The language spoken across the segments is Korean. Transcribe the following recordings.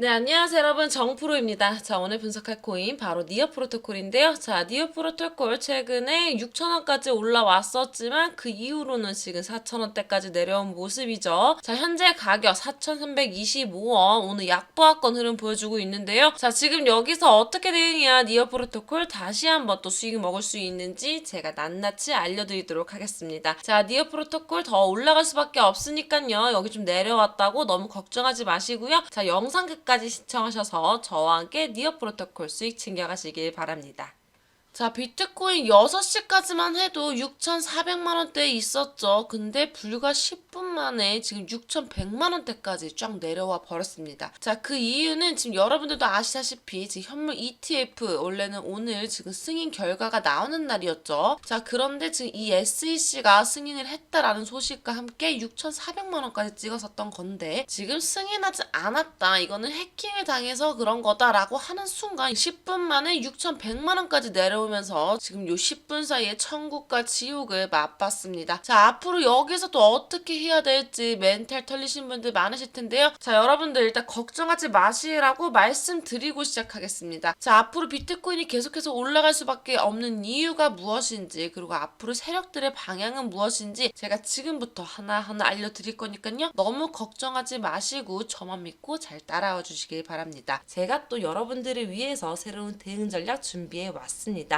네, 안녕하세요 여러분 정프로입니다. 자, 오늘 분석할 코인 바로 니어 프로토콜인데요. 자, 니어 프로토콜 최근에 6,000원까지 올라왔었지만 그 이후로는 지금 4,000원대까지 내려온 모습이죠. 자, 현재 가격 4,325원 오늘 약보합권 흐름 보여주고 있는데요. 자, 지금 여기서 어떻게 대응해야 니어 프로토콜 다시 한번 또 수익 먹을 수 있는지 제가 낱낱이 알려드리도록 하겠습니다. 자, 니어 프로토콜 더 올라갈 수밖에 없으니까요. 여기 좀 내려왔다고 너무 걱정하지 마시고요. 자, 영상 끝 까지 시청하셔서 저와 함께 니어 프로토콜 수익 챙겨가시길 바랍니다. 자, 비트코인 6시까지만 해도 6,400만 원대에 있었죠. 근데 불과 10분 만에 지금 6,100만 원대까지 쫙 내려와 버렸습니다. 자, 그 이유는 지금 여러분들도 아시다시피 지금 현물 ETF 원래는 오늘 지금 승인 결과가 나오는 날이었죠. 자, 그런데 지금 이 SEC가 승인을 했다라는 소식과 함께 6,400만 원까지 찍었었던 건데 지금 승인하지 않았다. 이거는 해킹을 당해서 그런 거다라고 하는 순간 10분 만에 6,100만 원까지 내려 오면서 지금 요 10분 사이에 천국과 지옥을 맛봤습니다. 자, 앞으로 여기서 또 어떻게 해야 될지 멘탈 털리신 분들 많으실 텐데요. 자, 여러분들 일단 걱정하지 마시라고 말씀드리고 시작하겠습니다. 자, 앞으로 비트코인이 계속해서 올라갈 수밖에 없는 이유가 무엇인지 그리고 앞으로 세력들의 방향은 무엇인지 제가 지금부터 하나하나 알려드릴 거니까요. 너무 걱정하지 마시고 저만 믿고 잘 따라와 주시길 바랍니다. 제가 또 여러분들을 위해서 새로운 대응 전략 준비해 왔습니다.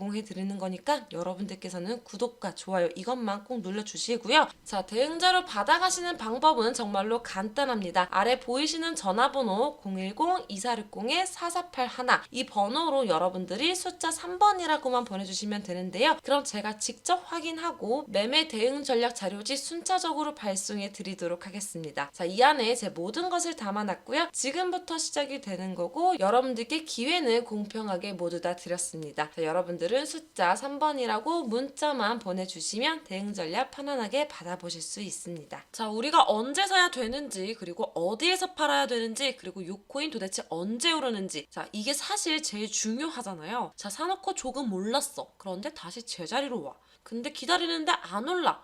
해 드리는 거니까 여러분들께서는 구독과 좋아요 이것만 꼭 눌러주시고요. 자, 대응자로 받아가시는 방법은 정말로 간단합니다. 아래 보이시는 전화번호 010-2460-4481 이 번호로 여러분들이 숫자 3번이라고만 보내주시면 되는데요. 그럼 제가 직접 확인하고 매매 대응 전략 자료지 순차적으로 발송해 드리도록 하겠습니다. 자, 이 안에 제 모든 것을 담아놨고요. 지금부터 시작이 되는 거고 여러분들께 기회는 공평하게 모두 다 드렸습니다. 자, 여러분들은 숫자 3번이라고 문자만 보내주시면 대응 전략 편안하게 받아보실 수 있습니다. 자, 우리가 언제 사야 되는지 그리고 어디에서 팔아야 되는지 그리고 요 코인 도대체 언제 오르는지 자, 이게 사실 제일 중요하잖아요. 자, 사놓고 조금 올랐어. 그런데 다시 제자리로 와. 근데 기다리는데 안 올라.